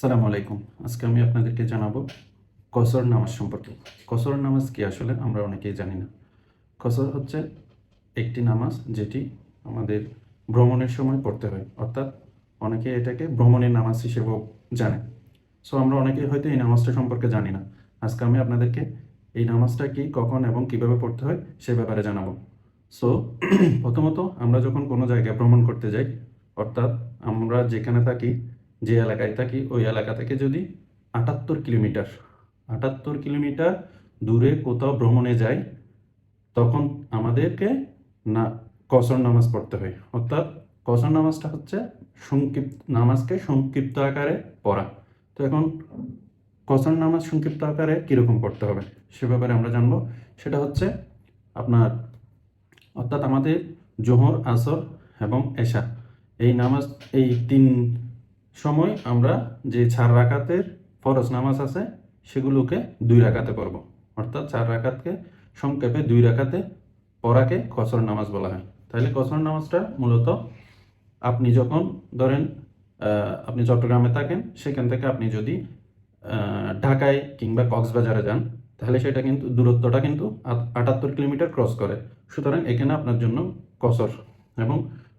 আসসালামু আলাইকুম। আজকে আমি আপনাদেরকে জানাব কসর নামাজ সম্পর্কে। কসর নামাজ কি আসলে আমরা অনেকেই জানি না। কসর হচ্ছে একটি নামাজ যেটি আমাদের ভ্রমণের সময় পড়তে হয়। অর্থাৎ অনেকে এটাকে ভ্রমণের নামাজ হিসেবেও জানে। সো আমরা অনেকেই হয়তো এই নামাজটা সম্পর্কে জানি না। আজকে আমি আপনাদেরকে এই নামাজটা কি, কখন এবং কীভাবে পড়তে হয় সে ব্যাপারে জানাব। সো প্রথমত আমরা যখন কোনো জায়গায় ভ্রমণ করতে যাই, অর্থাৎ আমরা যেখানে থাকি যে এলাকায় থাকি, ওই এলাকা থেকে যদি আটাত্তর কিলোমিটার আটাত্তর কিলোমিটার দূরে কোথাও ভ্রমণে যাই, তখন আমাদেরকে না, কসর নামাজ পড়তে হয়। অর্থাৎ কসর নামাজটা হচ্ছে সংক্ষিপ্ত, নামাজকে সংক্ষিপ্ত আকারে পড়া। তো এখন কসর নামাজ সংক্ষিপ্ত আকারে কীরকম পড়তে হবে, সে ব্যাপারে আমরা জানব। সেটা হচ্ছে আপনার, অর্থাৎ আমাদের জোহর, আসর এবং এশা। এই নামাজ, এই তিন সময় আমরা যে চার রাকাতের ফরজ নামাজ আছে, সেগুলোকে দুই রাকাতে পড়ব অর্থাৎ চার রাকাতকে সংক্ষেপে দুই রাকাতে পড়াকে কসর নামাজ বলা হয়। তাহলে কসর নামাজটা মূলত আপনি যখন ধরেন আপনি চট্টগ্রামে থাকেন, সেখান থেকে আপনি যদি ঢাকায় কিংবা কক্সবাজারে যান, তাহলে সেটা কিন্তু, দূরত্বটা কিন্তু আটাত্তর কিলোমিটার ক্রস করে। সুতরাং এখানে আপনার জন্য কসর এবং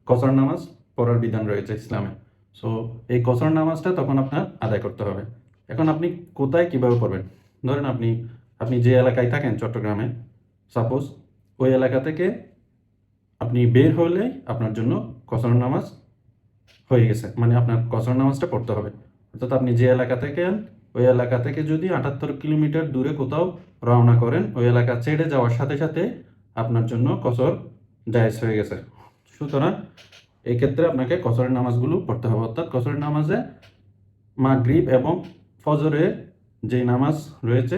কসর নামাজ পড়ার বিধান রয়েছে ইসলামে। সো এই কসর নামাজটা তখন আপনার আদায় করতে হবে। এখন আপনি কোথায় কীভাবে পড়বেন? ধরেন আপনি আপনি যে এলাকায় থাকেন চট্টগ্রামে সাপোজ ওই এলাকা থেকে আপনি বের হলে আপনার জন্য কসর নামাজ হয়ে গেছে। মানে আপনার কসর নামাজটা পড়তে হবে। অর্থাৎ আপনি যে এলাকা থেকে ওই এলাকা থেকে যদি আটাত্তর কিলোমিটার দূরে কোথাও রওনা করেন, ওই এলাকা ছেড়ে যাওয়ার সাথে সাথে আপনার জন্য কসর জায়েজ হয়ে গেছে। সুতরাং এই ক্ষেত্রে আপনাকে কসরের নামাজগুলো পড়তে হবে। অর্থাৎ কসরের নামাজে মাগরিব এবং ফজরের যে নামাজ রয়েছে,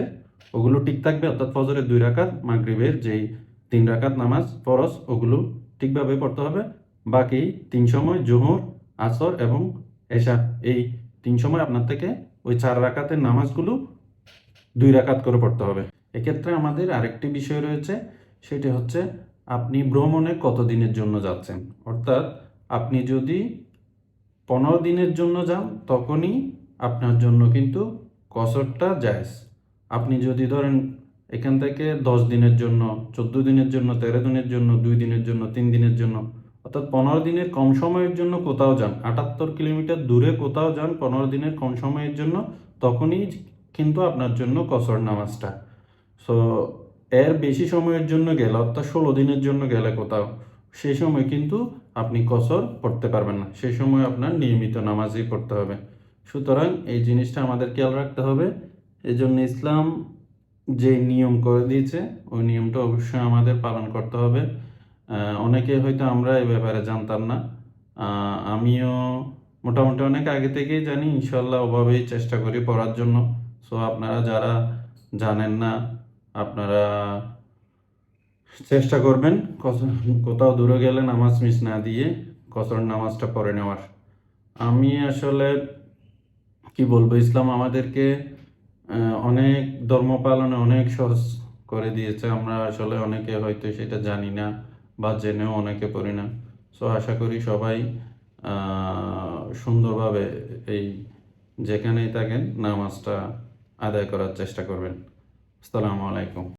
ওগুলো ঠিক থাকবে। অর্থাৎ ফজরের দুই রাকাত, মাগরিবের যেই তিন রাকাত নামাজ ফরজ, ওগুলো ঠিকভাবে পড়তে হবে। বাকি তিন সময় জোহর, আসর এবং এশা এই তিন সময় আপনার থেকে ওই চার রাকাতের নামাজগুলো দুই রাকাত করে পড়তে হবে। এক্ষেত্রে আমাদের আরেকটি বিষয় রয়েছে, সেটি হচ্ছে আপনি ভ্রমণে কত দিনের জন্য যাচ্ছেন? অর্থাৎ আপনি যদি পনেরো দিনের জন্য যান, তখনই আপনার জন্য কিন্তু কসরটা জায়েজ। আপনি যদি ধরেন এখান থেকে দশ দিনের জন্য, চোদ্দ দিনের জন্য, তেরো দিনের জন্য, দুই দিনের জন্য, তিন দিনের জন্য, অর্থাৎ পনেরো দিনের কম সময়ের জন্য কোথাও যান, আটাত্তর কিলোমিটার দূরে কোথাও যান পনেরো দিনের কম সময়ের জন্য, তখনই কিন্তু আপনার জন্য কসর নামাজটা। সো এর বেশি সময়ের জন্য গেলে, অর্থাৎ ষোলো দিনের জন্য গেলে কোথাও সেই সময় কিন্তু আপনি কসর পড়তে পারবেন না। সেই সময় আপনার নিয়মিত নামাজই পড়তে হবে। সুতরাং এই জিনিসটা আমাদের খেয়াল রাখতে হবে। এই জন্য ইসলাম যে নিয়ম করে দিয়েছে, ওই নিয়মটা অবশ্যই আমাদের পালন করতে হবে। অনেকে হয়তো আমরা এই ব্যাপারে জানতাম না। আমিও মোটামুটি অনেক আগে থেকেই জানি ইনশাল্লাহ ওভাবেই চেষ্টা করি পড়ার জন্য। সো, আপনারা যারা জানেন না, আপনারা চেষ্টা করবেন কোথাও দূরে গেলে নামাজ মিস না দিয়ে কসর নামাজটা পড়ে নেওয়ার। আমি আসলে, কি বলব, ইসলাম আমাদেরকে অনেক ধর্ম পালনে অনেক সহজ করে দিয়েছে। আমরা আসলে অনেকে হয়তো সেটা জানি না বা জেনেও অনেকে পড়ি না। সো, আশা করি সবাই সুন্দরভাবে এই যেখানেই থাকেন নামাজটা আদায় করার চেষ্টা করবেন। আসসালামু আলাইকুম।